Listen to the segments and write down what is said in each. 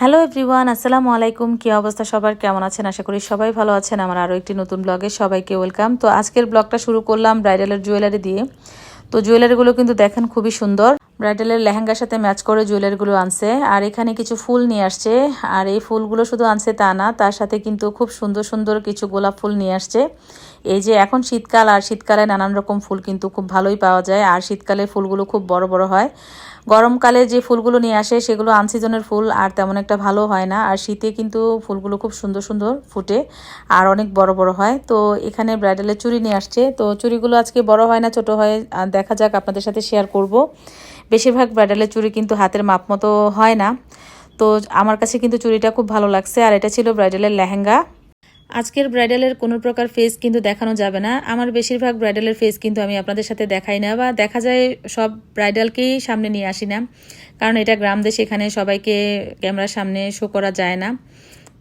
Hello everyone আসসালামু আলাইকুম কি অবস্থা সবার? কেমন আছেন? আশা করি সবাই ভালো আছেন। আমার আরও একটি নতুন ব্লগে সবাইকে ওয়েলকাম তো আজকের ব্লগটা শুরু করলাম ব্রাইডালের জুয়েলারি দিয়ে। তো জুয়েলারিগুলো কিন্তু দেখেন খুবই সুন্দর। ব্রাইডালের লেহেঙ্গার সাথে ম্যাচ করে জুয়েলারিগুলো আনছে। আর এখানে কিছু ফুল নিয়ে আসছে। আর এই ফুলগুলো শুধু আনছে তা না, তার সাথে কিন্তু খুব সুন্দর সুন্দর কিছু গোলাপ ফুল নিয়ে আসছে। এই যে এখন শীতকাল, আর শীতকালে নানান রকম ফুল কিন্তু খুব ভালোই পাওয়া যায়। আর শীতকালে ফুলগুলো খুব বড় বড় হয়। গরমকালে যে ফুলগুলো নিয়ে আসে, সেগুলো আনসিজনের ফুল আর তেমন একটা ভালো হয় না। আর শীতে কিন্তু ফুলগুলো খুব সুন্দর সুন্দর ফুটে আর অনেক বড় বড় হয়। তো এখানে ব্রাইডালের চুড়ি নিয়ে আসছে। তো চুড়িগুলো আজকে বড় হয় না, ছোট হয় দেখা যাক আপনাদের সাথে শেয়ার করব। বেশিরভাগ ব্রাইডালের চুড়ি কিন্তু হাতের মাপ মতো হয় না। তো আমার কাছে কিন্তু চুড়িটা খুব ভালো লাগছে। আর এটা ছিল ব্রাইডালের লেহেঙ্গা। আজকের ব্রাইডালের কোনো প্রকার ফেস কিন্তু দেখানো যাবে না। আমার বেশিরভাগ ব্রাইডালের ফেস কিন্তু আমি আপনাদের সাথে দেখাই না বা দেখা যায় সব ব্রাইডালকেই সামনে নিয়ে আসি না। কারণ এটা গ্রাম দেশ এখানে সবাইকে ক্যামেরার সামনে শো করা যায় না।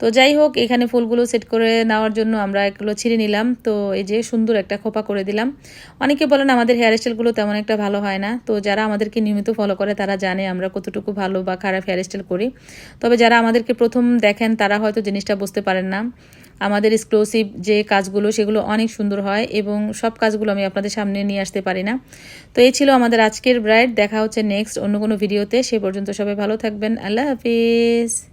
তো যাই হোক, এখানে ফুলগুলো সেট করে নেওয়ার জন্য আমরা এগুলো ছিঁড়ে নিলাম। তো এই যে সুন্দর একটা খোপা করে দিলাম। অনেকে বলেন আমাদের হেয়ার স্টাইলগুলো তেমন একটা ভালো হয় না। তো যারা আমাদেরকে নিয়মিত ফলো করে, তারা জানে আমরা কতটুকু ভালো বা খারাপ হেয়ার স্টাইল করি। তবে যারা আমাদেরকে প্রথম দেখেন, তারা হয়তো জিনিসটা বুঝতে পারেন না। আমাদের এক্সক্লুসিভ যে কাজগুলো, সেগুলো অনেক সুন্দর হয় এবং সব কাজগুলো আমি আপনাদের সামনে নিয়ে আসতে পারি না। তো এই ছিল আমাদের আজকের ব্রাইড দেখা হচ্ছে নেক্সট অন্য কোনো ভিডিওতে সে পর্যন্ত সবাই ভালো থাকবেন। আল্লাহ হাফিজ।